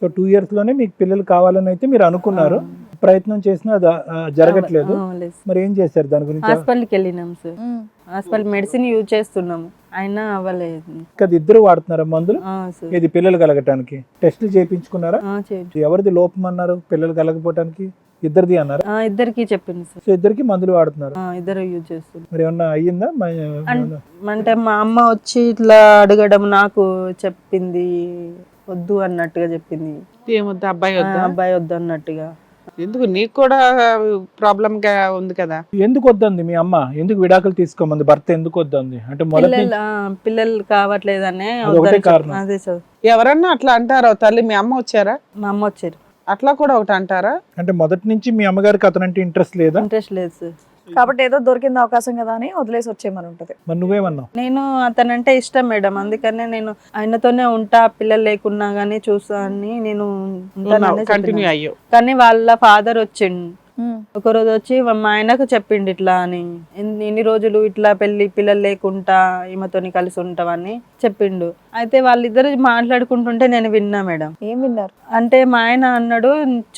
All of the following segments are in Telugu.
సో టూ ఇయర్స్లోనే మీకు పిల్లలు కావాలని అయితే మీరు అనుకున్నారు. ప్రయత్నం చేసినా జరగట్లేదు. మరి ఏం చేశారు దాని గురించి? హాస్పిటల్కి వెళ్ళినాం సార్ హాస్పిటల్ మెడిసిన్ యూజ్ చేస్తున్నాము. అయినా అవ్వలేదు. అది ఇద్దరు వాడుతున్నారా మందులు? ఇది పిల్లలు కలగటానికి. టెస్టులు చేయించుకున్నారా. ఎవరిది లోపం అన్నారు? పిల్లలు కలగపోవటానికి ఇద్దరిది అన్నారు? ఆ, ఇద్దరికి చెప్పింది సార్ సో ఇద్దరికి మందులు వాడుతున్నారు. ఆ, ఇద్దరు యూజ్ చేస్తున్నారు. మరి ఏమన్నా అయ్యిందా? అంటే మా అమ్మ వచ్చి ఇట్లా అడగడం నాకు చెప్పింది. వద్దు అన్నట్టుగా చెప్పింది. ఏమొద్దు? అబ్బాయి ఆ, వద్దా? అబ్బాయి వద్దు అన్నట్టుగా. ఎందుకు? నీకు కూడా ప్రాబ్లం గా ఉంది కదా? ఎందుకు వద్దంది మీ అమ్మ? ఎందుకు విడాకులు తీసుకోమంది? భర్త ఎందుకు వద్దంది? అంటే మొదటి పిల్లలు ఆ, పిల్లలు కావట్లేదనే అదొకటే వద్దని చెప్- కారణం. అదే సార్ ఎవరన్నా అట్లా అంటారో? తల్లి మీ అమ్మ వచ్చారా? మా అమ్మ వచ్చారు. అట్లా కూడా ఒకటి అంటారా? అంటే మొదటి నుంచి మీ అమ్మగారికి అతనంటే ఇంట్రెస్ట్ లేదా? ఇంట్రెస్ట్ లేదు సార్. కాబట్టి ఏదో దొరికింది అవకాశం కదా అని వదిలేసి వచ్చేయమని ఉంటది మరి నువ్వేమన్నావు? నేను అతనంటే ఇష్టం మేడం. అందుకనే నేను ఆయనతోనే ఉంటా పిల్లలు లేకున్నా గానీ చూస్తా అని నేను ఉంటాననే కంటిన్యూ చెప్పిన. అయ్యో. కానీ వాళ్ళ ఫాదర్ వచ్చిండు. ఒక రోజు వచ్చి మా ఆయనకు చెప్పిండు ఇట్లా అని. ఇన్ని రోజులు ఇట్లా పెళ్ళి పిల్లలు లేకుండా ఈమెతోని కలిసి ఉంటావని చెప్పిండు. అయితే వాళ్ళిద్దరు మాట్లాడుకుంటుంటే నేను విన్నా మేడం. ఏం విన్నారు? అంటే మా ఆయన అన్నాడు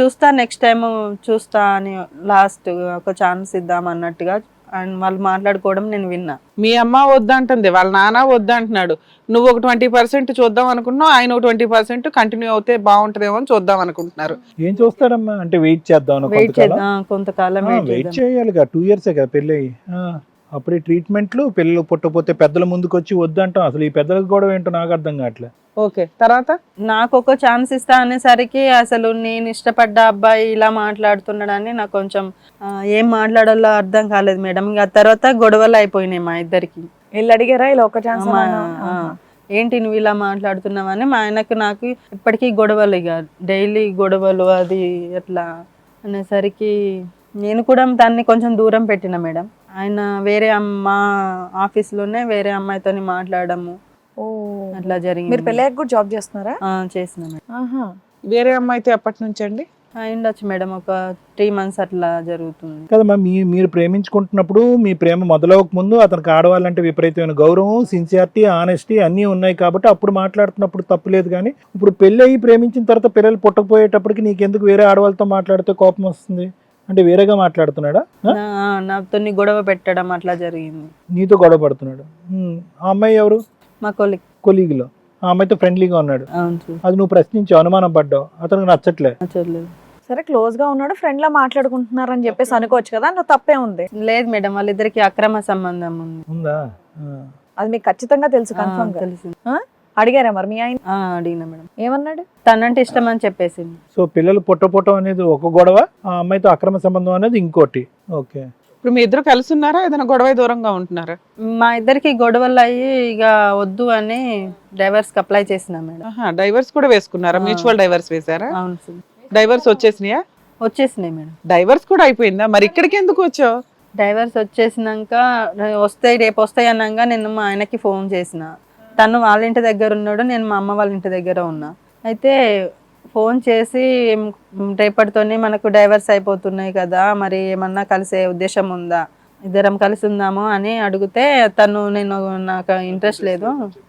చూస్తా నెక్స్ట్ టైం చూస్తా అని లాస్ట్ ఒక ఛాన్స్ ఇద్దాం అన్నట్టుగా అండ్ వాళ్ళు మాట్లాడుకోవడం నేను విన్నా. మీ అమ్మ వద్దంటుంది వాళ్ళ నాన్న వద్దంటున్నాడు. నువ్వు ఒక ట్వంటీ పర్సెంట్ చూద్దాం అనుకుంటున్నావు ఆయన ఒక ట్వంటీ పర్సెంట్ కంటిన్యూ అవుతే బాగుంటుందేమో అని చూద్దాం అనుకుంటున్నారు. ఏం చూస్తారమ్మా అంటే వెయిట్ చేద్దాం వెయిట్ చేద్దాం కొంతకాలం వెయిట్ చేయాలిగా టూ ఇయర్స్ కదా పెళ్ళి అప్పుడు ఈ ట్రీట్మెంట్లు పిల్లలు పుట్టపోతే పెద్దల ముందుకు వచ్చి వద్దంటాం. అసలు ఈ పెద్దలకు కూడా ఏంటో నాకు అర్థం కావట్లే. ఓకే. తర్వాత? నాకు ఒక ఛాన్స్ ఇస్తా అనేసరికి అసలు నేను ఇష్టపడ్డ అబ్బాయి ఇలా మాట్లాడుతున్నాడని నాకు కొంచెం ఆ, ఏం మాట్లాడాలో అర్థం కాలేదు మేడం. ఇంకా తర్వాత గొడవలు అయిపోయినాయి మా ఇద్దరికి. వీళ్ళు అడిగారా? ఇలా ఒక ఛాన్స్ మా- ఆ, ఏంటి నువ్వు ఇలా మాట్లాడుతున్నావని మా ఆయనకు నాకు ఇప్పటికీ గొడవలు ఇక. డైలీ గొడవలు అది ఎట్లా అనేసరికి నేను కూడా దాన్ని కొంచెం దూరం పెట్టిన మేడం. ఆయన వేరే అమ్మ ఆఫీస్లోనే వేరే అమ్మాయితోని మాట్లాడము. ఓ. అట్లా జరిగింది. మీరు పెళ్ళయ్యాక కూడా జాబ్ చేస్తున్నారా? ఆ, చేసిన మేడం. వేరే అమ్మాయితో ఎప్పటి నుంచి అండి? అయిండొచ్చు మేడం. ఒక త్రీ మంత్స్ అట్లా జరుగుతుంది. కదమ్మా మీ మీరు ప్రేమించుకుంటున్నప్పుడు మీ ప్రేమ మొదలవక ముందు అతనికి ఆడవాళ్ళంటే విపరీతమైన గౌరవం సిన్సియారిటీ ఆనెస్టీ అన్నీ ఉన్నాయి కాబట్టి అప్పుడు మాట్లాడుతున్నప్పుడు తప్పులేదు కానీ ఇప్పుడు పెళ్ళి అయ్యి ప్రేమించిన తర్వాత పిల్లలు పుట్టకపోయేటప్పటికి నీకెందుకు వేరే ఆడవాళ్ళతో మాట్లాడితే కోపం వస్తుంది? అంటే వేరేగా మాట్లాడుతున్నాడా? నాతో గొడవ పెట్టడం అట్లా జరిగింది. నీతో గొడవ పడుతున్నాడు. ఆ అమ్మాయి ఎవరు? మా కొలిక్ కొలీగ్లో. ఆ అమ్మాయితో ఫ్రెండ్లీగా ఉన్నాడు. అవును సార్. అది నువ్వు ప్రశ్నించావు అనుమానం పడ్డావు. అతనికి నచ్చట్లే. నచ్చలేదు సరే క్లోజ్గా ఉన్నాడు ఫ్రెండ్ లా మాట్లాడుకుంటున్నారు అని చెప్పేసి అనుకోవచ్చు కదా అందులో తప్పే ఉంది. లేదు మేడం వాళ్ళిద్దరికి అక్రమ సంబంధం ఉంది. ఉందా. అది మీకు ఖచ్చితంగా తెలుసు కన్ఫర్మ్ తెలిసింది ఆ? అడిగారా మరి మీ ఆయన? ఆ, అడిగిన మేడం. ఏమన్నాడు? తనంటే ఇష్టం అని చెప్పేసింది. సో పిల్లలు పుట్టపోవటం అనేది ఒక గొడవ ఆ అమ్మాయితో అక్రమ సంబంధం అనేది ఇంకోటి. ఓకే. ఇప్పుడు మీ ఇద్దరు కలిసి ఉన్నారా ఏదైనా గొడవ దూరంగా ఉంటున్నారా? మా ఇద్దరికి గొడవలు అయ్యి ఇక వద్దు అని డైవర్స్కి అప్లై చేసిన మేడం. డైవర్స్ కూడా వేసుకున్నారా. మ్యూచువల్ డైవర్స్ వేసారా అవును సార్. డైవర్స్ వచ్చేసినాయా? వచ్చేసినాయి మేడం. డైవర్స్ కూడా అయిపోయిందా? మరి ఇక్కడికి ఎందుకు వచ్చావు? డైవర్స్ వచ్చేసినాక వస్తాయి రేపు వస్తాయి అన్నాక నేను మా ఆయనకి ఫోన్ చేసిన. తను వాళ్ళ ఇంటి దగ్గర ఉన్నాడు నేను మా అమ్మ వాళ్ళ ఇంటి దగ్గర ఉన్నా. అయితే ఫోన్ చేసి "మ్, రేపటితోనే మనకు డైవర్స్ అయిపోతున్నాయి కదా మరి ఏమన్నా కలిసే ఉద్దేశం ఉందా? ఇద్దరం కలిసి ఉందాము అని అడిగితే తను నేను నాకు ఇంట్రెస్ట్ లేదు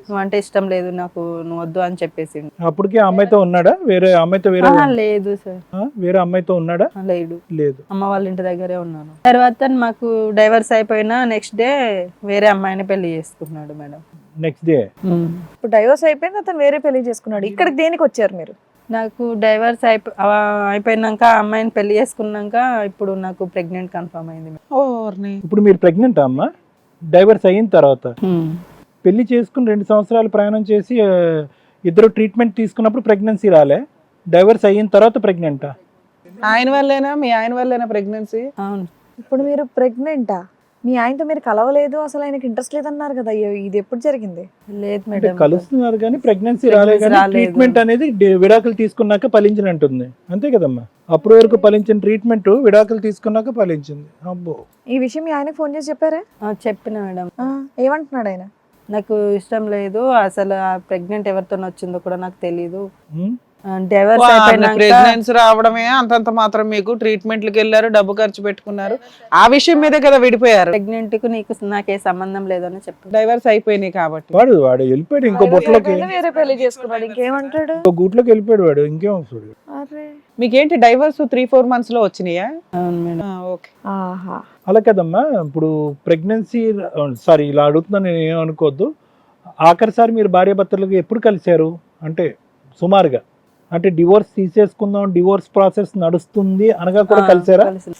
నువ్వు అంటే ఇష్టం లేదు నాకు నువ్వు వద్దు అని చెప్పేసి అప్పటికి అమ్మాయితో ఉన్నాడా? వేరే అమ్మాయితో వేరే లేదు సార్? వేరే అమ్మాయితో ఉన్నాడా? లేడు. లేదు. అమ్మ వాళ్ళ ఇంటి దగ్గరే ఉన్నాను. తర్వాత మాకు డైవర్స్ అయిపోయినా నెక్స్ట్ డే వేరే అమ్మాయిని పెళ్ళి చేసుకున్నాడు మేడం. నెక్స్ట్ డే ఇప్పుడు డైవర్స్ అయిపోయింది అతను వేరే పెళ్ళి చేసుకున్నాడు. ఇక్కడికి దేనికి వచ్చారు మీరు? నాకు డైవర్స్ అయిపో అయిపోయినాక అమ్మాయిని పెళ్ళి చేసుకున్నాక ఇప్పుడు నాకు ప్రెగ్నెంట్ కన్ఫర్మ్ అయింది. ఇప్పుడు మీరు ప్రెగ్నెంట్ అమ్మా? డైవర్స్ అయిన తర్వాత? పెళ్ళి చేసుకుని రెండు సంవత్సరాలు ప్రయాణం చేసి ఇద్దరు ట్రీట్మెంట్ తీసుకున్నప్పుడు ప్రెగ్నెన్సీ రాలే. డైవర్స్ అయిన తర్వాత ప్రెగ్నెంటా ఆయన వల్లేనా మీ ఆయన వల్లేనా ప్రెగ్నెన్సీ అవును. ఇప్పుడు మీరు ప్రెగ్నెంటా మీ ఆయనతో మీరు కలవలేదు అసలు ఆయనకి ఇంట్రెస్ట్ లేదన్నారు కదా అయ్యో ఇది ఎప్పుడు జరిగింది? లేదు అంటే మేడం. కలుస్తున్నారు కానీ ప్రెగ్నెన్సీ Pregnancy రాలే కానీ రాలేదు. ట్రీట్మెంట్ అనేది డి- విడాకులు తీసుకున్నాక ఫలించినట్టుంది. అంతే కదమ్మా. అప్పటి వరకు ఫలించిన ట్రీట్మెంట్ విడాకులు తీసుకున్నాక ఫలించింది. అబ్బో. ఈ విషయం మీ ఆయనకి ఫోన్ చేసి చెప్పారా? ఆ, చెప్పిన మేడం. ఆ, ఏమంటున్నాడు ఆయన? నాకు ఇష్టం లేదు అసలు ఆ ప్రెగ్నెంట్ ఎవరితో వచ్చిందో కూడా నాకు తెలియదు ఉమ్, ప్రెగ్నెన్సీ రావడమే అంతంత మాత్రం మీకు ట్రీట్మెంట్లకు వెళ్ళారు డబ్బు ఖర్చు పెట్టుకున్నారు. ఆ విషయం మీదే కదా విడిపోయారు. ప్రెగ్నెంట్కు నీకు నాకే సంబంధం లేదని చెప్పి. డైవర్స్ అయిపోయినాయి కాబట్టి. వాడు వాడు వెళ్ళిపోయాడు ఇంకో బుట్టలోకి. వేరే పెళ్ళి చేసుకున్నాడు? ఇంకేమంటాడు? ఇంకో గూట్లోకి వెళ్ళిపోయాడు వాడు ఇంకేం మీకేంటి డైవర్స్ త్రీ ఫోర్ మంత్స్లో వచ్చినాయా? ఓకే. ఆహా. అలా కదమ్మా ఇప్పుడు ప్రెగ్నెన్సీ సారీ ఇలా అడుగుతున్నాను నేను ఏమనుకోవద్దు. ఆఖరిసారి మీరు భార్యాభర్తలకు ఎప్పుడు కలిశారు? అంటే సుమారుగా. అంటే డివోర్స్ తీసేసుకుందాం డివోర్స్ ప్రాసెస్ నడుస్తుంది అనగా కూడా కలిసారా? కలిసి.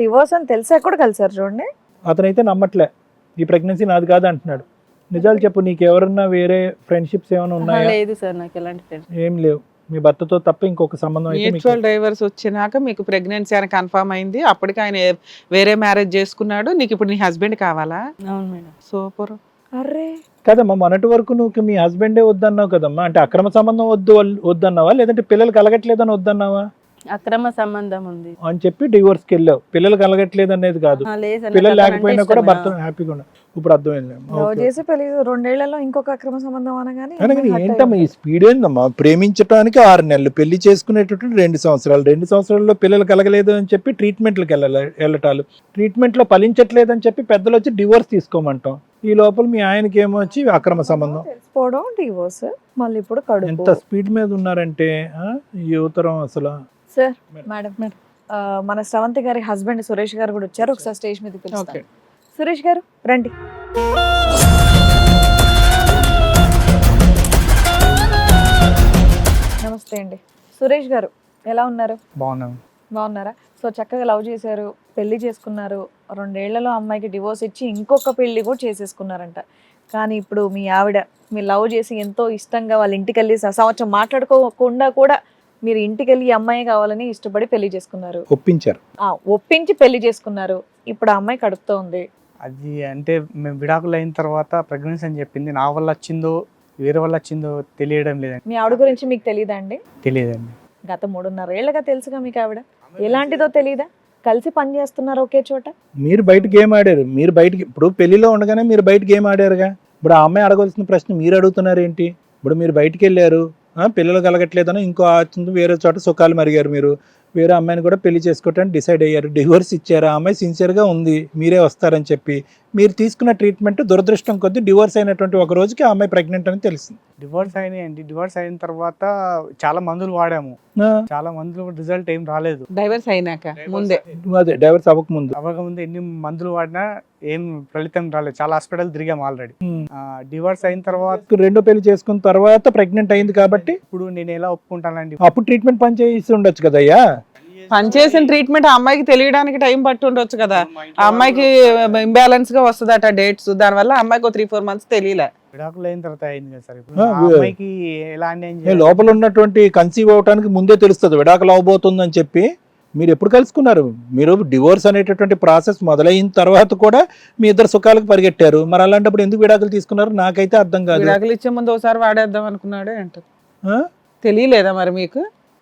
డివోర్స్ అని తెలిసా కూడా కలిసారు చూడండి. అతనైతే నమ్మట్లే. ఈ ప్రెగ్నెన్సీ నాది కాదు అంటున్నాడు. నిజాలు చెప్పు నీకు ఎవరన్నా వేరే ఫ్రెండ్షిప్స్ ఏమైనా ఉన్నాయా? లేదు సార్ నాకు ఎలాంటి ఫ్రెండ్స్ ఏం లేవు. మీ భర్తతో తప్ప ఇంకొక సంబంధం అయితే మీకు మ్యూచువల్ డైవర్స్ వచ్చినాక మీకు ప్రెగ్నెన్సీ అని కన్ఫర్మ్ అయింది. అప్పటికి ఆయన వేరే మ్యారేజ్ చేసుకున్నాడు. నీకు ఇప్పుడు నీ హస్బెండ్ కావాలా? అవును మేడం. సూపర్ అరే. కదమ్మా మొన్నటి వరకు నువ్వు మీ హస్బెండే వద్దన్నావు కదమ్మా? అంటే అక్రమ సంబంధం వద్దు వద్దన్నావా? లేదంటే పిల్లలు కలగట్లేదని వద్దన్నావా? అక్రమ సంబంధం ఉంది. అని చెప్పి డివోర్స్కి వెళ్ళావు. పిల్లలు కలగట్లేదు అనేది కాదు పిల్లలు లేకపోయినా కూడా. భర్త హ్యాపీగా ఉన్నా ఇప్పుడు అర్థమైంది చేసి పెళ్ళి రెండేళ్ళలో ఇంకొక అక్రమ సంబంధం అనగానే ఏంటమ్మా ఈ స్పీడ్ ఏందమ్మా? ప్రేమించడానికి ఆరు నెలలు పెళ్ళి చేసుకునేటటువంటి రెండు సంవత్సరాలు. రెండు సంవత్సరాల్లో పిల్లలు కలగలేదు అని చెప్పి ట్రీట్మెంట్లకు వెళ్ళాలి వెళ్ళటాలు. ట్రీట్మెంట్లో ఫలించట్లేదు అని చెప్పి పెద్దలు వచ్చి డివోర్స్ తీసుకోమంటాం. ఈ లోపల మీ ఆయనకి ఏమో వచ్చి అక్రమ సంబంధం. తెలిసిపోవడం డివోర్స్ మళ్ళీ ఇప్పుడు ఎంత కడుపు స్పీడ్ మీద ఉన్నారంటే యువతరం అసలు. సార్ మేడం ఆ, మన స్రవంతి గారి హస్బెండ్ సురేష్ గారు కూడా వచ్చారు. ఒకసారి స్టేజ్ మీద పిలుస్తాను. సురేష్ గారు రండి. నమస్తే అండి. సురేష్ గారు ఎలా ఉన్నారు? బాగున్నాను బాగున్నారా? సో చక్కగా లవ్ చేశారు పెళ్ళి చేసుకున్నారు. రెండేళ్ళలో అమ్మాయికి డివోర్స్ ఇచ్చి ఇంకొక పెళ్ళి కూడా చేసేసుకున్నారంట. కానీ ఇప్పుడు మీ ఆవిడ మీరు లవ్ చేసి ఎంతో ఇష్టంగా వాళ్ళ ఇంటికి వెళ్ళి సంవత్సరం మాట్లాడుకోకుండా కూడా మీరు ఇంటికి వెళ్ళి అమ్మాయి కావాలని ఇష్టపడి పెళ్ళి చేసుకున్నారు. ఒప్పించారు. ఆ, ఒప్పించి పెళ్ళి చేసుకున్నారు. ఇప్పుడు ఆ అమ్మాయి కడుపుతో ఉంది. అది అంటే మేము విడాకులు అయిన తర్వాత ప్రెగ్నెన్సీ అని చెప్పింది. నా వల్ల వచ్చిందో వేరే వల్ల వచ్చిందో తెలియడం లేదండి. మీ ఆవిడ గురించి మీకు తెలియదా అండి? తెలియదండి. గత మూడున్నర ఏళ్ళగా తెలుసుగా మీకు ఆవిడ. ఎలాంటిదో తెలియదా కలిసి పని చేస్తున్నారు ఒకే చోట? మీరు బయట గేమ్ ఆడారు. మీరు బయటకి ఇప్పుడు పెళ్ళిలో ఉండగానే మీరు బయట గేమ్ ఆడారుగా? ఇప్పుడు ఆ అమ్మాయి అడగవలసిన ప్రశ్న మీరు అడుగుతున్నారు ఏంటి? ఇప్పుడు మీరు బయటికి వెళ్ళారు. ఆ, పిల్లలు కలగట్లేదని ఇంకో వేరే చోట సుఖాలు మరిగారు మీరు. వేరే అమ్మాయిని కూడా పెళ్ళి చేసుకోవటానికి డిసైడ్ అయ్యారు. డివోర్స్ ఇచ్చారు. ఆ అమ్మాయి సిన్సియర్గా ఉంది. మీరే వస్తారని చెప్పి. మీరు తీసుకున్న ట్రీట్మెంట్ దురదృష్టం కొద్దీ డివోర్స్ అయినటువంటి ఒక రోజుకి ఆ అమ్మాయి ప్రెగ్నెంట్ అని తెలిసింది. డివోర్స్ అయినాయండి డివోర్స్ అయిన తర్వాత చాలా మందులు వాడాము. చాలా మందులు రిజల్ట్ ఏం రాలేదు. డైవర్స్ అయినాక ముందే. అదే డైవర్స్ అవ్వకముందు అవ్వకముందు ఎన్ని మందులు వాడినా ఏం ఫలితం రాలేదు. చాలా హాస్పిటల్ తిరిగాము ఆల్రెడీ. డివోర్స్ అయిన తర్వాత రెండో పెళ్ళి చేసుకున్న తర్వాత ప్రెగ్నెంట్ అయింది కాబట్టి? ఇప్పుడు నేను ఎలా ఒప్పుకుంటానండి? అప్పుడు ట్రీట్మెంట్ పని చేసి ఉండొచ్చు కదయ్యా? పనిచేసిన ట్రీట్మెంట్ ఆ అమ్మాయికి తెలియడానికి టైం పట్టి ఉండొచ్చు కదా. ఆ అమ్మాయికి ఇంబ్యాలెన్స్గా వస్తుందట డేట్స్ దానివల్ల ఆ అమ్మాయికి త్రీ ఫోర్ మంత్స్ తెలియలే. విడాకులు అయిన తర్వాత అయింది కదా సార్ ఇప్పుడు? ఆ, ఆ అమ్మాయికి ఎలా అన్యాయం ఏ చేయాలి? లోపల ఉన్నటువంటి కన్సీవ్ అవడానికి ముందే తెలుస్తుంది విడాకులు అవబోతుందని చెప్పి. మీరు ఎప్పుడు కలుసుకున్నారు? మీరు డివోర్స్ అనేటటువంటి ప్రాసెస్ మొదలైన తర్వాత కూడా మీ ఇద్దరు సుఖాలకు పరిగెట్టారు. మరి అలాంటప్పుడు ఎందుకు విడాకులు తీసుకున్నారు? నాకైతే అర్థం కాదు. విడాకులు ఇచ్చే ముందు ఒకసారి వాడేద్దాం అనుకున్నాడే అంట. ఆ? తెలియలేదా మరి మీకు?